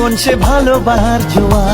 কোন সে ভালোবার জোয়া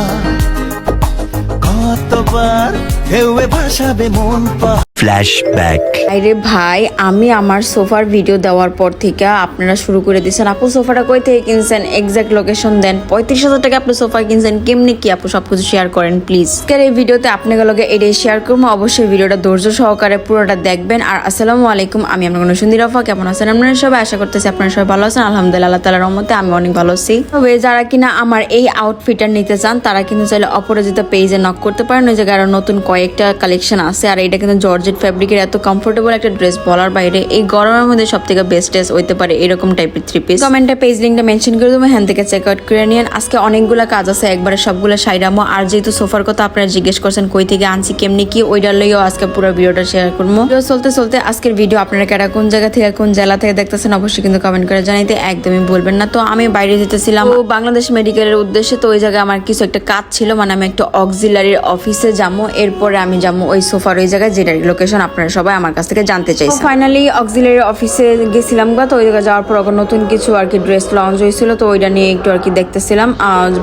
কতবার ঢেউয়ে ভাসাবে মন পা ফ্ল্যাশব্যাক আরে ভাই, আমি আমার সোফার ভিডিও দেওয়ার পর থেকে আপনারা শুরু করে দিয়েছেন আপু, সোফাটা কই থেকে কিনছেন? এক্সাক্ট লোকেশন দেন। পঁয়ত্রিশ হাজার টাকা আপনি সোফা কিনছেন। কেমনি কি আপু সবকিছু শেয়ার করেন প্লিজ আজকের এই ভিডিওতে আপনাদের লগে এটাই শেয়ার করব। অবশ্যই ভিডিওটা ধৈর্য সহকারে পুরোটা দেখবেন। আর আসসালামু আলাইকুম, আমি আপনার সুন্দর রফা কেমন আছেন আপনারা সবাই? আশা করতেছি আপনারা সবাই ভালো আছেন। আলহামদুলিল্লাহ, আল্লাহ তালার রহমতে আমি অনেক ভালো আছি। তবে যারা কিনা আমার এই আউটফিটটা নিতে চান, তারা কিন্তু চাইলে অপরাজিতা পেজে নক করতে পারেন। ওই জায়গায় আরও নতুন কয়েকটা কালেকশন আছে। আর এটা কিন্তু জর্জেট ফ্যাব্রিকের এত কমফোর্টেবল একটা ড্রেস বলার বাইরে এই গরমের মধ্যে সব থেকে বেস্ট ড্রেস হইতে পারে এরকম টাইপের থ্রি পিস কমেন্টে পেজ লিঙ্কটা মেনশন করে দেবো হ্যান থেকে চেক আউট করে নিন আজকে অনেকগুলো কাজ আছে, একবারে সবগুলো সাইরামো আর যেহেতু সোফার কথা আপনারা জিজ্ঞেস করছেন কই থেকে আনছি, কেমনি কি, ওইটার লইও আজকে পুরো ভিডিওটা শেয়ার করব। চলতে চলতে আজকের ভিডিও আপনারা কেটা কোন জায়গা থেকে, কোন জেলা থেকে দেখতেছেন অবশ্যই কিন্তু কমেন্ট করে জানাইতে একদমই বলবেন না। তো আমি বাইরে যেতেছিলাম। তো বাংলাদেশ মেডিকেলের উদ্দেশ্যে তো ওই জায়গায় আমার কিছু একটা কাজ ছিল মানে আমি একটা অক্সিলারির অফিসে যাব এরপরে আমি যাব ওই সোফার ওই জায়গায় যেটার লোকেশন আপনারা সবাই আমার কাছ থেকে জানতে চাইছেন। ফাইনালি অক্সিলারি অফিসে গেছিলাম গা তো ওই জায়গায় যাওয়ার পর ওখানে নতুন কিছু আর কি ড্রেস লঞ্চ হয়েছিল তো ওইটা নিয়ে একটু আর কি দেখতেছিলাম।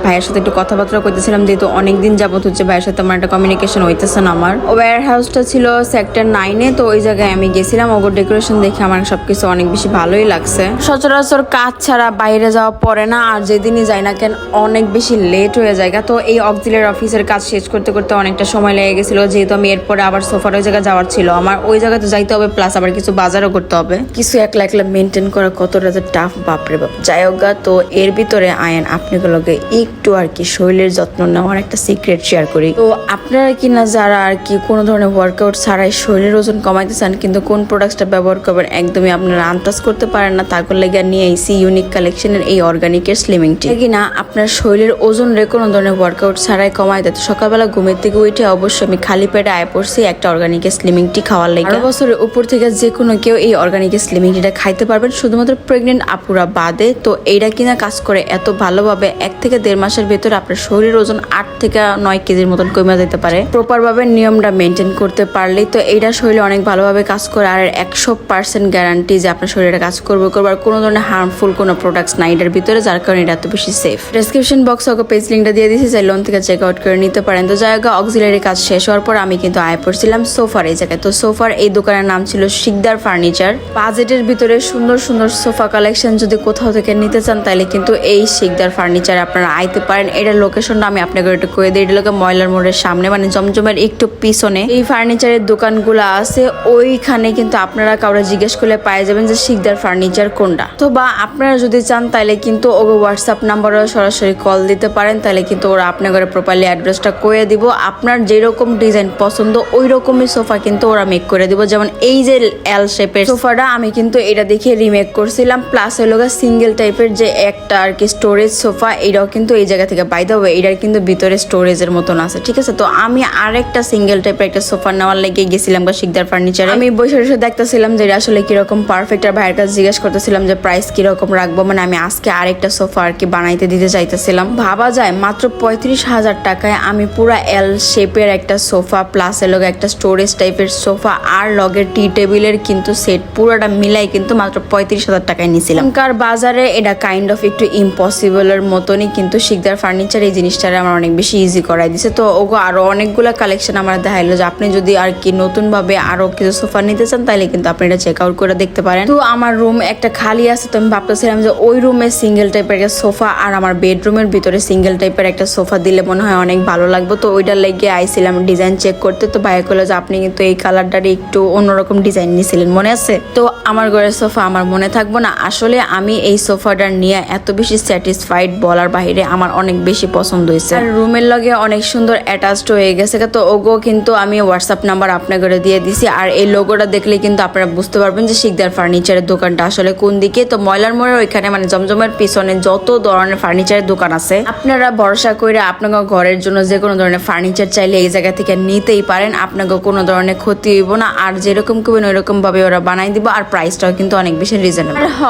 ভাইয়ের সাথে একটু কথাবার্তা করতেছিলাম যেহেতু অনেকদিন যাবত হচ্ছে ভাইয়ের সাথে আমার একটা কমিউনিকেশন হইতেছে না আমার। ওয়ার হাউসটা ছিল সেক্টর নাইনে তো ওই জায়গায় আমি গেছিলাম ওগো ডেকোরেশন দেখে আমার সবকিছু অনেক বেশি ভালোই লাগছে। সচরাচর কাজ ছাড়া বাইরে যাওয়া পড়ে না আর যেদিনই যাই না কেন অনেক বেশি লেট হয়ে যায় তো এই অক্সিলারি অফিসের কাজ শেষ করতে করতে অনেকটা সময় লেগে গেছিল যেহেতু আমি এরপরে আবার সোফার ওই জায়গায় যাওয়ার ছিল। আমার ওই জায়গাতে যাইতে হবে প্লাস আবার কিছু বাজারও করতে হবে। কিছু একলা একলা মেনটেন করা কতটা টাফ বাপরে বাপ। যাই হোক তো এর ভিতরে আয়েন, আপনাগুলোকে একটু আর কি শরীরের যত্ন নেওয়ার একটা সিক্রেট শেয়ার করি। তো আপনারা কি না যারা আর কি কোনো ধরনের ওয়ার্কআউট ছাড়াই শরীরের ওজন কমাইতে চান, কিন্তু কোন প্রোডাক্টটা ব্যবহার করবেন একদমই আপনারা আন্দাজ করতে পারেন না তারপর লেগে নিয়ে আইসি ইউনিক কালেকশনের এই অর্গানিকের স্লিমিংটি কি না, আপনার শরীরের ওজন রে কোনো ধরনের ওয়ার্কআউট ছাড়াই কমাই দেয়। সকালবেলা ঘুমের থেকে উঠে অবশ্যই আমি খালি পেটে আয় পড়ছি একটা অর্গানিকের স্লিমিংটি খাওয়ার লেগে। বছরের উপর থেকে যে কোনো কেউ এই অর্গানিকের স্লিমিংটিটা খাইতে পারবেন। শুধুমাত্র প্রেগনেন্ট আপুরা বাদে, তো এইটা কিনা কাজ করে এত ভালোভাবে এক থেকে দেড় মাসের ভেতরে আপনার শরীরের ওজন আট থেকে নয় কেজির মতন কমে যেতে পারে। প্রপার ভাবে নিয়মটা মেনটেন করতে পারলেই তো এইটা শরীরে অনেক ভালোভাবে কাজ করে আর একশো পার্সেন্ট গ্যারান্টি যে আপনার শরীরে কাজ করবে করবে। আর কোনো ধরনের হার্মফুল কোনো প্রোডাক্টস নাই এটার ভিতরে, যার কারণে এটা এত বেশি সেফ ডেসক্রিপশন বক্সে ওকে পেজ লিঙ্কটা দিয়ে দিয়েছি চাই লোন থেকে চেক আউট করে নিতে পারেন। তো জায়গা অক্সিলারি কাজ শেষ হওয়ার পর আমি কিন্তু আয় পড়ছিলাম। সোফার জায়গায়। তো সোফার এই দোকানের নাম ছিল শিকদার ফার্নিচার। বাজেটের ভিতরে সুন্দর সুন্দর সোফা কালেকশন যদি কোথাও থেকে নিতে চান, তাহলে কিন্তু এই শিকদার ফার্নিচার আপনারা আইতে পারেন। এটার লোকেশনটা আমি আপনাকে একটু কয়ে দিই। এটা লোকে ময়লার মোড়ের সামনে মানে জমজমের একটু পিছনে। এই ফার্নিচারের দোকানগুলো আছে, ওইখানে কিন্তু আপনারা কাউরে জিজ্ঞেস করলে পাই যাবেন যে শিকদার ফার্নিচার কোনটা। তো বা আপনারা যদি চান, তাহলে কিন্তু ওগো হোয়াটসঅ্যাপ নাম্বারও সরাসরি কল দিতে পারেন, তাহলে কিন্তু ওরা আপনাদের প্রপারলি অ্যাড্রেসটা কয়ে দিব। আপনার যেরকম ডিজাইন পছন্দ ওই রকমই সোফা কিন্তু ওরা মেক করে দিব। যেমন এই যে এল শেপের সোফাটা, আমি কিন্তু এটা দেখে রিমেক করছিলাম। প্লাস হলো সিঙ্গেল টাইপের যে একটা আর কি স্টোরেজ সোফা, এটাও কিন্তু এই জায়গা থেকে বাই দেবো এটার কিন্তু ভিতরে স্টোরেজের মতন আছে, ঠিক আছে? তো আমি আরেকটা সিঙ্গেল টাইপের একটা সোফা নেওয়ার লেগে গেছিলাম বা শিকদার ফার্নিচার আমি বসে বসে দেখতেছিলাম যে এটা আসলে কীরকম পারফেক্ট আর ভাইয়ের কাছে জিজ্ঞেস করতেছিলাম যে প্রাইস কীরকম রাখব? মানে আমি আজকে আরেকটা সোফা আর কি বানাইতে দিতে চাইতেছিলাম। ভাবা যায়, মাত্র পঁয়ত্রিশ হাজার টাকায় আমি পুরা এল শেপের একটা সোফা প্লাস এর লগে একটা স্টোরেজ টাইপের সোফা আর লগের টি টেবিলের কিন্তু সেট পুরোটা মিলাই কিন্তু মাত্র পঁয়ত্রিশ হাজার টাকায় নিয়েছিলাম। কার বাজারে এটা কাইন্ড অফ একটু ইম্পসিবলের মতনই কিন্তু শিকদার ফার্নিচার এই জিনিসটারে আমার অনেক বেশি ইজি করাই দিছে। তো ওগো আরও অনেকগুলো কালেকশন আমার দেখাইলো যে আপনি যদি আর কি নতুন ভাবে আরও কিছু সোফা নিতে চান তাহলে কিন্তু আপনি এটা চেক আউট করে দেখতে পারেন। তো আমার রুম একটা খালি আছে, তো আমি ভাবতেছিলাম যে ওই রুমে সিঙ্গেল টাইপের একটা সোফা আর আমার বেডরুমের ভিতরে সিঙ্গেল টাইপের একটা সোফা দিলে মনে হয় অনেক ভালো লাগবে। তো ওইটার লেগে আইছিলাম ডিজাইন চেক করতে। তো ভাইয়া করল যে আপনি কিন্তু এই কালারটারই একটু অন্যরকম ডিজাইন নিয়েছিলেন মনে আছে? তো আমার ঘরের সোফা আমার মনে থাকব না। আসলে আমি এই সোফাটা নিয়ে এত বেশি স্যাটিসফাইড বলার বাইরে আমার অনেক বেশি পছন্দ হয়েছে। আর রুমের লগে অনেক সুন্দর অ্যাটাচড হয়ে গেছে তো ওগো কিন্তু আমি হোয়াটসঅ্যাপ নাম্বার আপনাকে দিয়ে দিছি। আর এই লোগোটা দেখলে কিন্তু আপনারা বুঝতে পারবেন যে শিকদার ফার্নিচারের দোকানটা আসলে কোন দিকে। তো ময়লার মোড়ের ওইখানে মানে জমজমের পিছনে যত ধরনের ফার্নিচারের দোকান আছে, আপনারা ভরসা করে আপনাকে ঘরের জন্য যে কোনো ধরনের ফার্নিচার চাইলে এই জায়গা থেকে নিতেই পারেন। আপনাকে কোনো ধরনের ক্ষতি হইব না, আর যেরকম করবেন ওইরকম ভাবে ওরা বানাই দিব, আর প্রাইসটাও কিন্তু অনেক বেশি রিজনেবল আর হ,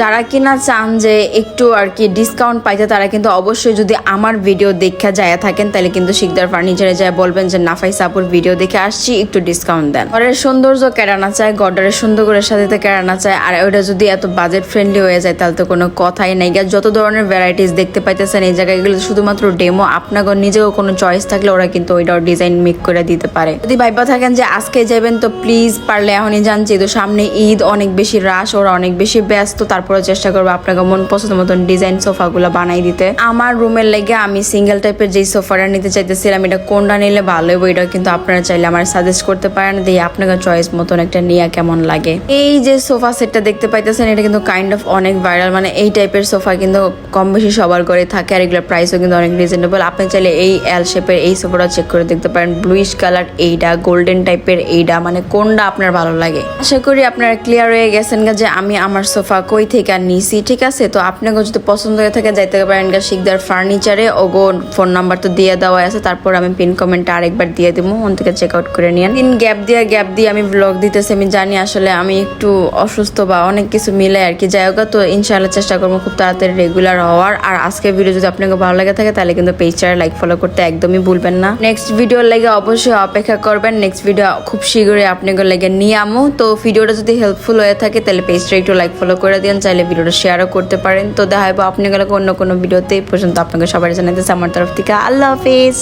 যারা কিনা চান যে একটু আর কি ডিসকাউন্ট পাইতে, তারা কিন্তু অবশ্যই যদি আমার ভিডিও দেখা যায় থাকেন, তাহলে কিন্তু শিকদার ফার্নিচারে যায় বলবেন যে নাফাই সাপুর ভিডিও দেখে আসছি, একটু ডিসকাউন্ট দেন। ঘরের সৌন্দর্য কেরানা চায় গডারের সুন্দর করে সাজাতে কেরানা চায়, আর ওটা যদি এত বাজেট ফ্রেন্ডলি হয়ে যায়, তাহলে তো কোনো কথাই নেই। যত ধরনের ভ্যারাইটিস দেখতে পাইতেছেন, এই জায়গায় এগুলো শুধুমাত্র ডেমো আপনার নিজেও কোনো চয়েস থাকলে ওরা কিন্তু ওইটাও ডিজাইন মেক করে দিতে পারে। যদি ভাইবা থাকেন যে আজকে যাবেন, তো প্লিজ পারলে এখনই জানছি তো সামনে ঈদ, অনেক বেশি রাশ ওরা অনেক বেশি ব্যস্ত তারপরে চেষ্টা করব আপনাকে মন পছন্দ মতন ডিজাইন সোফাগুলো বানাই দিতে। আমার রুমের লেগে আমি সিঙ্গেল টাইপের যেই সোফাটা নিতে চাইতেছিলাম, এটা কোনটা নিলে ভালো হবে এটা কিন্তু আপনারা চাইলে আমার সাজেস্ট করতে পারেন, দিয়ে আপনাকে চয়েস মতন একটা নিয়ে কেমন লাগে। এই যে সোফা সেটটা দেখতে পাইতেছেন, এটা কিন্তু কাইন্ড অফ অনেক ভাইরাল মানে এই টাইপের সোফা কিন্তু কম বেশি সবার করে থাকে, আর এগুলোর প্রাইসও কিন্তু অনেক রিজনেবল আপনি চাইলে এই এল শেপের এই সোফাটা চেক করে দেখতে পারেন ব্লুইশ কালার এইটা গোল্ডেন টাইপের এইটা মানে কোনটা আপনার ভালো লাগে? আশা করি আপনারা ক্লিয়ার হয়ে গেছেন যে আমি আমার সোফা কই থেকে নিছি, ঠিক আছে? তো আপনাকে যদি পছন্দ হয়ে থাকে, যাইতে পারেন গা শিকদার ফার্নিচারে ওগো ফোন নাম্বার তো দিয়ে দেওয়া আছে, তারপর আমি পিন কমেন্টে আরেকবার দিয়ে দেবো ওন থেকে চেক আউট করে নিন দিন গ্যাপ দিয়ে গ্যাপ দিয়ে আমি ব্লগ দিতেছি, আমি জানি আসলে আমি একটু অসুস্থ বা অনেক কিছু মিলে আর কি। যাই হোক তো ইনশাআল্লাহ চেষ্টা করব খুব তাড়াতাড়ি রেগুলার হওয়ার। আর আজকের ভিডিও যদি আপনাকে ভালো লাগে থাকে, তাহলে কিন্তু পেজটার লাইক ফলো করতে একদমই ভুলবেন না। নেক্সট ভিডিওর লাগে অবশ্যই অপেক্ষা করবেন। নেক্সট ভিডিও খুব শীঘ্রই আপনাদের লাগে নিয়ে আমো। তো ভিডিওটা যদি হেল্পফুল হয়ে থাকে, তাহলে পেজটা একটু লাইক ফলো করে দিন চাইলে ভিডিওটা শেয়ারও করতে পারেন। তো দেখা হবে আপনাদের অন্য কোনো ভিডিওতে। পর্যন্ত আপনাকে সবাই জানাইতেছে আমার তরফ থেকে। আল্লাহ হাফিজ।